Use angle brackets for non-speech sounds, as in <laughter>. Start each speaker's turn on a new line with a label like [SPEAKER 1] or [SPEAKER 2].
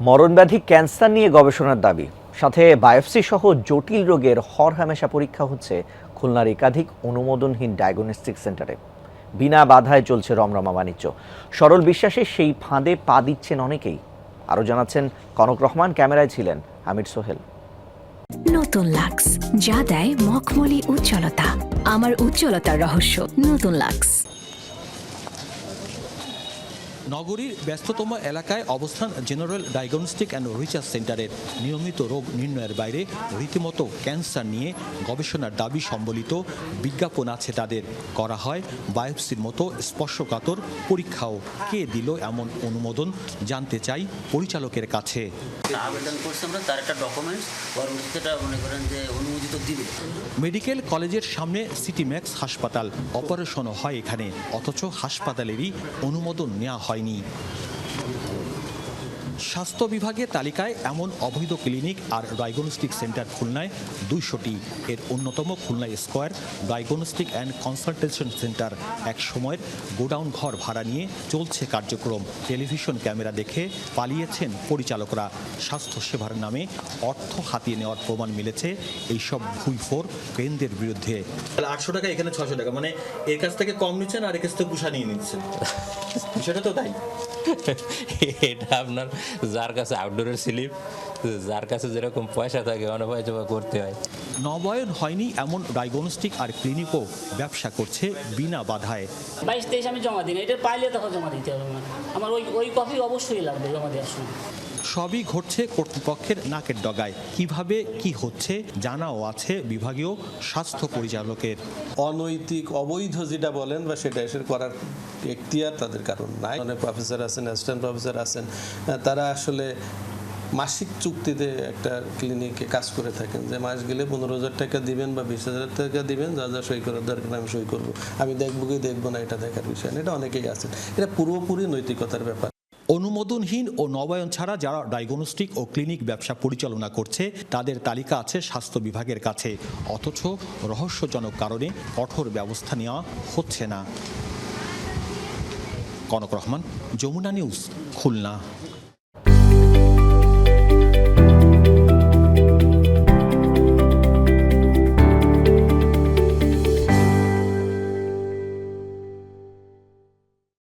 [SPEAKER 1] মরণব্যাধি cancer নিয়ে গবেষণার দাবি। সাথে বায়োপসি সহ জটিল রোগের হরহামেশা পরীক্ষা হচ্ছে খুলনার একাধিক অনুমোদনহীন ডায়াগনস্টিক সেন্টারে। বিনা বাধায় চলছে রমরমা বাণিজ্য। সরল বিশ্বাসে সেই ফাঁদে পা দিচ্ছেন অনেকেই। আরও জানাচ্ছেন, কনক রহমান ক্যামেরায় ছিলেন আমির সোহেল।
[SPEAKER 2] নতুন লাক্স, যা দেয় মখমলি উজ্জ্বলতা। আমার উজ্জ্বলতার রহস্য, নতুন লাক্স।
[SPEAKER 3] নগরীর ব্যস্ততম এলাকায় অবস্থান জেনারেল ডায়াগনস্টিক অ্যান্ড রিসার্চ সেন্টারের নিয়মিত রোগ নির্ণয়ের বাইরে রীতিমতো ক্যান্সার নিয়ে গবেষণার দাবি সম্বলিত বিজ্ঞাপন আছে তাদের। করা হয় বায়োপসির মতো স্পর্শকাতর পরীক্ষাও। কে দিল এমন অনুমোদন জানতে চাই পরিচালকের কাছে।
[SPEAKER 4] আবেদন করছি আমরা তার একটা ডকুমেন্টস পরবর্তীটা মনে করেন যে অনুমোদিত দিবে।
[SPEAKER 3] মেডিকেল কলেজের সামনে সিটি ম্যাক্স হাসপাতাল। অপারেশনও হয় এখানে অথচ হাসপাতালেরই অনুমোদন নেওয়া হয়নি স্বাস্থ্য বিভাগের তালিকায় এমন অবৈধ ক্লিনিক আর ডায়াগনস্টিক সেন্টার খুলনায় দুইশোটি। এর অন্যতম Khulna square, diagnostic and consultation centre. এক সময়ের গোডাউন ঘর ভাড়া নিয়ে চলছে কার্যক্রম। টেলিভিশন ক্যামেরা দেখে পালিয়েছেন পরিচালকরা। স্বাস্থ্য সেবার নামে অর্থ হাতিয়ে নেওয়ার প্রমাণ মিলেছে এইসব ভুইফোর কেন্দ্রের বিরুদ্ধে। আটশো টাকা, এখানে ছশো টাকা। মানে এর কাছ থেকে কম নিচ্ছেন আর এর কাছ থেকে পুষা নিয়ে নিচ্ছেন? বিষয়টা তো তাই। <laughs>
[SPEAKER 5] এটা আপনার যার কাছে আউটডোরের স্লিপ যার কাছে যেরকম পয়সা থাকে অনেক জমা করতে হয়।
[SPEAKER 3] নবায়ন হয়নি এমন ডায়াগনস্টিক আর ক্লিনিকও ব্যবসা করছে বিনা বাধায়।
[SPEAKER 6] বাইশ তেইশ আমি জমা দিই না এটা পাইলে তখন জমা দিতে হবে আমার। আমার ওই ওই কপি অবশ্যই লাগবে জমা দেওয়ার সময়।
[SPEAKER 3] সবই ঘটছে কর্তৃপক্ষের নাকের ডগায়। কীভাবে কি হচ্ছে জানাও আছে বিভাগীয় স্বাস্থ্য পরিচালকের।
[SPEAKER 7] অনৈতিক, অবৈধ যেটা বলেন বা সেটা এসে করার এখতিয়ার তাদের কারণ নাই। অনেক প্রফেসর আছেন অ্যাসিস্ট্যান্ট প্রফেসর আছেন তারা আসলে মাসিক চুক্তিতে একটা ক্লিনিকে কাজ করে থাকেন যে মাস গেলে পনেরো হাজার টাকা দিবেন বা বিশ হাজার টাকা দিবেন, যা যা সই করার দরকার আমি সই করব। আমি দেখব কি দেখব না, এটা দেখার বিষয় না, এটা অনেকেই আছেন। এটা পুরোপুরি নৈতিকতার ব্যাপার।
[SPEAKER 3] অনুমোদনহীন ও নবায়ন ছাড়া যারা ডায়াগনস্টিক ও ক্লিনিক ব্যবসা পরিচালনা করছে, তাদের তালিকা আছে স্বাস্থ্য বিভাগের কাছে। অথচ রহস্যজনক কারণে কঠোর ব্যবস্থা নেওয়া হচ্ছে না। কনক রহমান, যমুনা নিউজ, খুলনা।